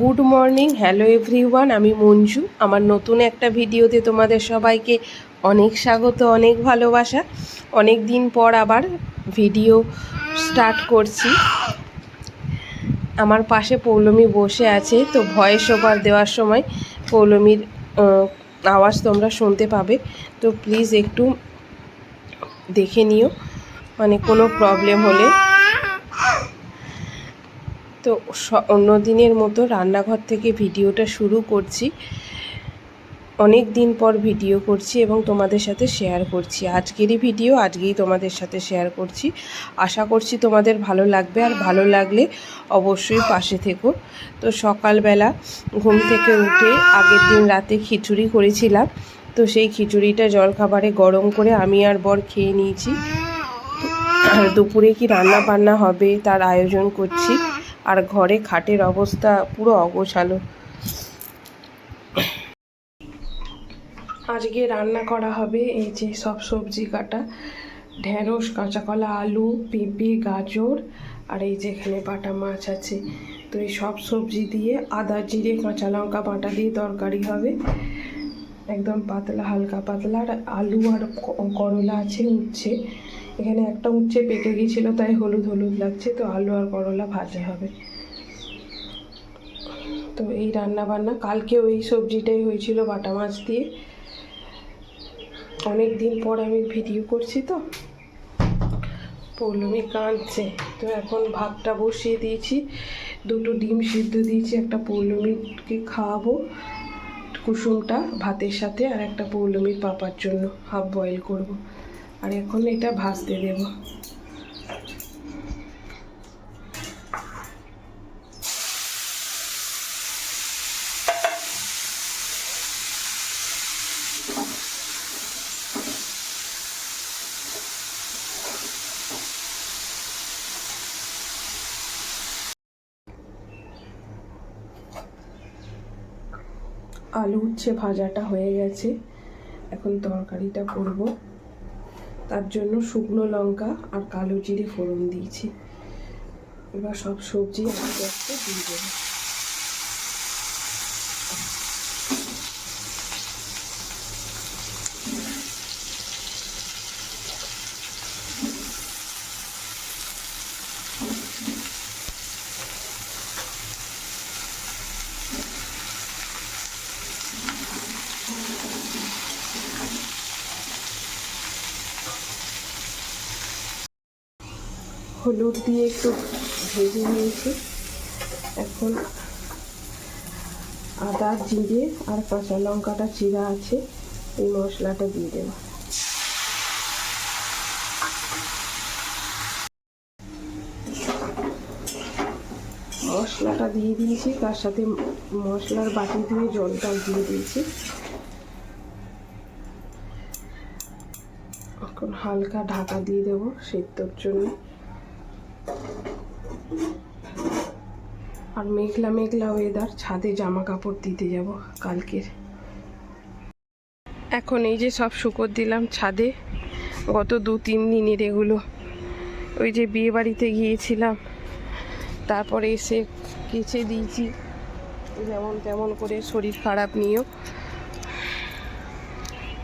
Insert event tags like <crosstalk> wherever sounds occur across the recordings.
Good morning, hello everyone, আমি মঞ্জু। আমার নতুন একটা ভিডিওতে তোমাদের সবাইকে অনেক স্বাগত, অনেক ভালোবাসা। অনেক দিন পর আবার ভিডিও স্টার্ট করছি। আমার পাশে পৌলমী বসে আছে, তো ভয়েস ওভার দেওয়ার সময় পৌলমীর আওয়াজ তোমরা শুনতে পাবে। তো প্লিজ একটু দেখে নিও মানে কোনো প্রবলেম হলে। তো অন্য দিনের মতো রান্নাঘর থেকে ভিডিওটা শুরু করছি। অনেক দিন পর ভিডিও করছি এবং তোমাদের সাথে শেয়ার করছি। আজকেরই ভিডিও আজকেই তোমাদের সাথে শেয়ার করছি। আশা করছি তোমাদের ভালো লাগবে। আর ভালো লাগলে অবশ্যই পাশে থেকো। তো সকালবেলা ঘুম থেকে উঠে আগের দিন রাতে খিচুড়ি করেছিলাম। তো সেই খিচুড়িটা জলখাবারে গরম করে আমি আর বর খেয়ে নিয়েছি। আর দুপুরে কি রান্না বান্না হবে তার আয়োজন করছি। আর ঘরে খাটের অবস্থা পুরো অগোছালো। আজকে রান্না করা হবে এই যে সব সবজি কাটা, ঢেঁড়স কাঁচা কলা আলু পেঁপে গাজর, আর এই যে এখানে বাটা মাছ আছে। তো এই সব সবজি দিয়ে আদা, জিরে, কাঁচা লঙ্কা বাটা দিয়ে তরকারি হবে। একদম পাতলা, হালকা পাতলা, আর আলু আর করলা আছে, উচ্ছে। এখানে একটা উচ্ছে পেকে গিয়েছিল, তাই হলুদ হলুদ লাগছে, তো আলু আর করলা ভাজা হবে। তো এই রান্না বান্না কালকে ওই সবজিটাই হয়েছিল বাটা মাছ দিয়ে। অনেক দিন পর আমি ভিডিও করছি তো। পৌলমি কাঁদছে, তো এখন ভাতটা বসিয়ে দিয়েছি, দুটো ডিম সিদ্ধ দিয়েছি, একটা পৌলমিকে খাওয়াবো কুসুমটা ভাতের সাথে, আর একটা পৌলমির পাপার জন্য হাফ বয়েল করব। আর এখন এটা ভাজতে দেব। আলু উচ্ছে ভাজাটা হয়ে গেছে। এখন তরকারিটা করব। তার জন্য শুকনো লঙ্কা আর কালো জিরে ফোড়ন দিয়েছি। এবার সব সবজি আস্তে আস্তে দিয়ে দেবো। হলুদ দিয়ে একটু ভেজে নিয়েছি। এখন আদা, জিরে আর কাঁচা লঙ্কাটা চিরা আছে, এই মশলাটা দিয়ে দেব। মশলাটা দিয়ে দিয়েছি, তার সাথে মশলার বাটি দিয়ে জলটা দিয়ে দিয়েছি। এখন হালকা ঢাকা দিয়ে দেবো সেদ্ধর জন্য। আর মেঘলা মেঘলা ওয়েদার ছাদে জামা কাপড় দিতে যাব কালকের। এখন এই যে সব শুকর দিলাম ছাদে, গত দু তিন দিনের এগুলো। ওই যে বিয়ে বাড়িতে গিয়েছিলাম, তারপরে এসে কেচে দিয়েছি। যেমন তেমন করে শরীর খারাপ নিয়েও।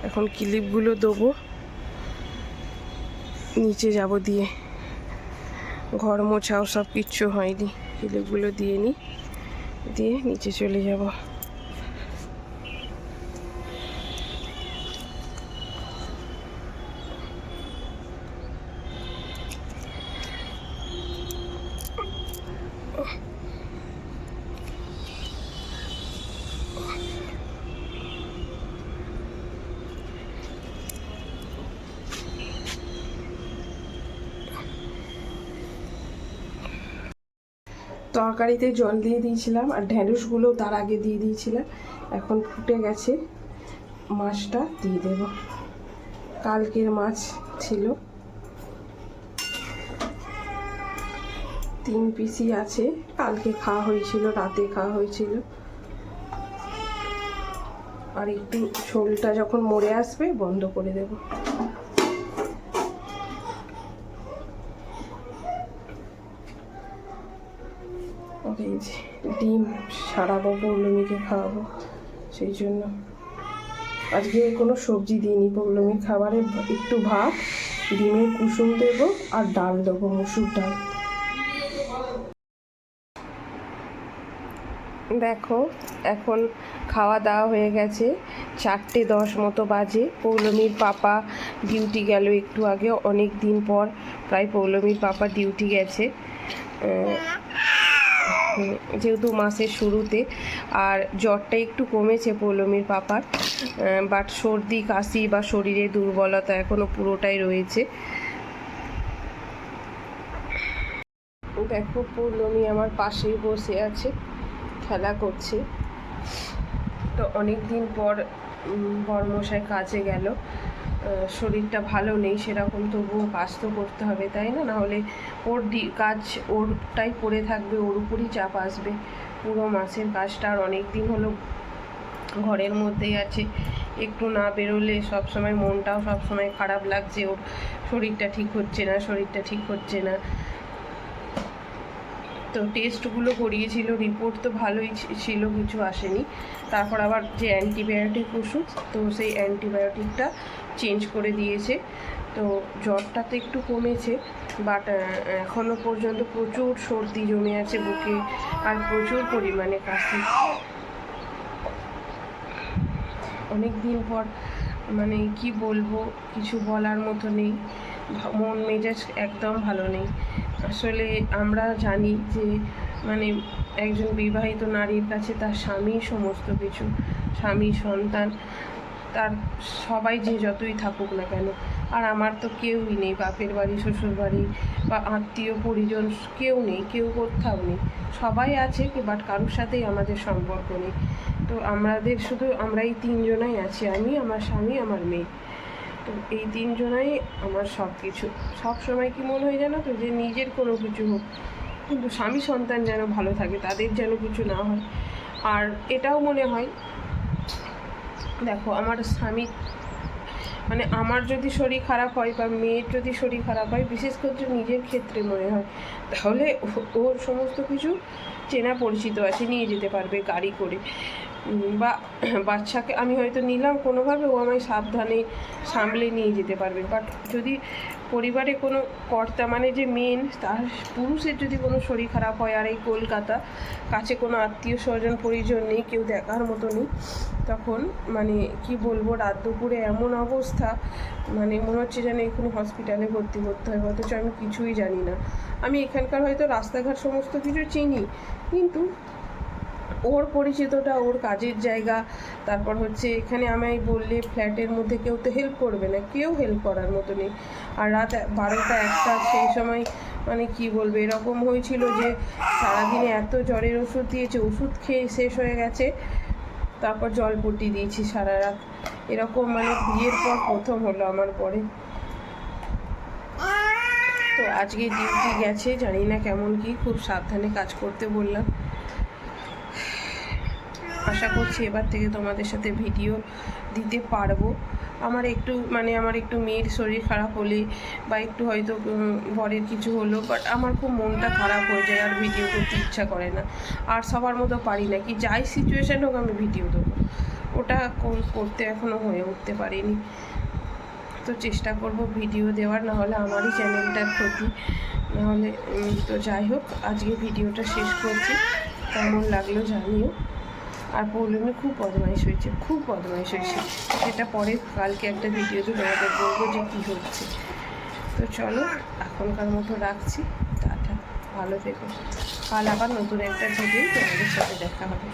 এখন ক্লিপগুলো দেবো, নিচে যাব দিয়ে। ঘর মোছাও সব কিচ্ছু হয়নি। ক্লিপগুলো দিয়ে নিই। দিয়ে নিচে চলে যাব। তরকারিতে জল দিয়ে দিয়েছিলাম আর ঢ্যাঁড়সগুলো তার আগে দিয়ে দিয়েছিলাম। এখন ফুটে গেছে। মাছটা দিয়ে দেব। কালকের মাছ ছিল। তিন পিসই আছে। কালকে খাওয়া হয়েছিল, রাতে খাওয়া হয়েছিল। আর একটু ঝোলটা যখন মরে আসবে, বন্ধ করে দেব। যে ডিম সারাবো পৌলমীকে খাওয়াবো, সেই জন্য। আজকে কোনো সবজি দিইনি পৌলমীর খাবারে একটু ভাত, ডিমের কুসুম দেবো আর ডাল দেবো, মুসুর ডাল। দেখো, এখন খাওয়া দাওয়া হয়ে গেছে, চারটে দশ মতো বাজে। পৌলমীর পাপা ডিউটি গেল একটু আগে, অনেক দিন পর প্রায় পৌলমীর পাপা ডিউটি গেছে। যেহেতু মাসের শুরুতে আর জ্বরটা একটু কমেছে পৌলমীর পাপার বাট সর্দি কাশি বা শরীরে দুর্বলতা এখনও পুরোটাই রয়েছে। দেখো পৌলমী আমার পাশেই বসে আছে খেলা করছে। তো অনেক দিন পর উম, কাজে গেল। শরীরটা ভালো নেই, সেরকম তবুও কাজ তো করতে হবে, তাই না? নাহলে ওর দি কাজ ওরটাই পড়ে থাকবে, ওর উপরই চাপ আসবে। পুরো মাসের কাজটা আর অনেক দিন হলো ঘরের মধ্যেই আছে। একটু না বেরোলে সব সময় মনটাও সবসময় খারাপ লাগছে, ওর শরীরটা ঠিক হচ্ছে না, শরীরটা ঠিক হচ্ছে না। তো টেস্টগুলো করিয়েছিল রিপোর্ট তো ভালোই ছিল, কিছু আসেনি। তারপর আবার যে অ্যান্টিবায়োটিক ওষুধ, তো সেই অ্যান্টিবায়োটিকটা চেঞ্জ করে দিয়েছে। তো জ্বরটা তো একটু কমেছে বাট এখনও পর্যন্ত প্রচুর সর্দি জমে আছে বুকে আর প্রচুর পরিমাণে কাশি। অনেক দিন পর মানে কি বলব, কিছু বলার মতো নেই। মন মেজাজ একদম ভালো নেই। আসলে আমরা জানি যে মানে একজন বিবাহিত নারীর কাছে তার স্বামী সমস্ত কিছু, স্বামী সন্তান তার সবাই যে যতই থাকুক না কেন, আর আমার তো কেউই নেই, বাপের বাড়ি, শ্বশুর বাড়ি বা আত্মীয়, পরিজন কেউ নেই, কেউ কোথাও নেই। সবাই আছে কি বাট কারোর সাথেই আমাদের সম্পর্ক নেই। তো আমাদের শুধু আমরা এই তিনজনাই আছি, আমি, আমার স্বামী, আমার মেয়ে। তো এই তিনজনাই আমার সব কিছু সব সময় কি মনে হয় জানো তো যে নিজের কোনো কিছু হোক, কিন্তু স্বামী সন্তান যেন ভালো থাকে, তাদের যেন কিছু না হয়। আর এটাও মনে হয় দেখো, আমার স্বামী মানে আমার যদি শরীর খারাপ হয় বা মেয়ের যদি শরীর খারাপ হয়, বিশেষ করে নিজের ক্ষেত্রে মনে হয়, তাহলে ওর সমস্ত কিছু চেনা পরিচিত আছে, নিয়ে যেতে পারবে গাড়ি করে। বা, <clears throat> বাচ্চাকে আমি হয়তো নিলাম কোনোভাবে, ও আমায় সাবধানে সামলে নিয়ে যেতে পারবে। বাট যদি পরিবারে কোনো কর্তা মানে যে মেন তার পুরুষের যদি কোনো শরীর খারাপ হয়, আর এই কলকাতা, কাছে কোনো আত্মীয় স্বজন পরিজন নেই, কেউ দেখার মতো নেই, তখন মানে কি বলব, রাত দুপুরে এমন অবস্থা মানে মনে হচ্ছে যেন এক্ষুনি হসপিটালে ভর্তি করতে হয়, অথচ আমি কিছুই জানি না। আমি এখানকার হয়তো রাস্তাঘাট সমস্ত কিছু চিনি, কিন্তু ওর পরিচিতটা, ওর কাজের জায়গা, তারপর হচ্ছে এখানে আমায় বললে ফ্ল্যাটের মধ্যে কেউ তো হেল্প করবে না, কেউ হেল্প করার মতো নেই আর রাত বারোটা একটা, সেই সময় মানে কি বলব, এরকম হয়েছিল যে সারাদিনে এত জ্বরের ওষুধ দিয়েছে, ওষুধ খেয়ে শেষ হয়ে গেছে। তারপর জলপট্টি দিয়েছি সারা রাত। এরকম মানে বিয়ের পর প্রথম হলো আমার পরে। তো আজকে ডিউটি গেছে, জানি না কেমন কি, খুব সাবধানে কাজ করতে বললাম। আশা করছি এবার থেকে তোমাদের সাথে ভিডিও দিতে পারব। আমার একটু মানে আমার একটু মেয়ের শরীর খারাপ হলে বা একটু হয়তো বরের কিছু হলো বাট আমার খুব মনটা খারাপ হয়ে যায় আর ভিডিও করতে ইচ্ছা করে না। আর সবার মতো পারি না কি, যাই সিচুয়েশান হোক আমি ভিডিও দেবো। ওটা কর- করতে এখনও হয়ে উঠতে পারিনি। তো চেষ্টা করব ভিডিও দেওয়ার না হলে আমারই চ্যানেলটার ক্ষতি। নাহলে তো যাই হোক, আজকে ভিডিওটা শেষ করছি। কেমন লাগল জানিও। আর পৌলমী খুব বদমাইশ হয়েছে, খুব বদমাইশ হয়েছে। সেটা পরে কালকে একটা ভিডিও ভিডিওতে তোমাদের বলব যে কী হচ্ছে। তো চলো, এখনকার মতো রাখছি, টাটা, ভালো থেকো। কাল আবার নতুন একটা ভিডিও তোমাদের সাথে দেখা হবে।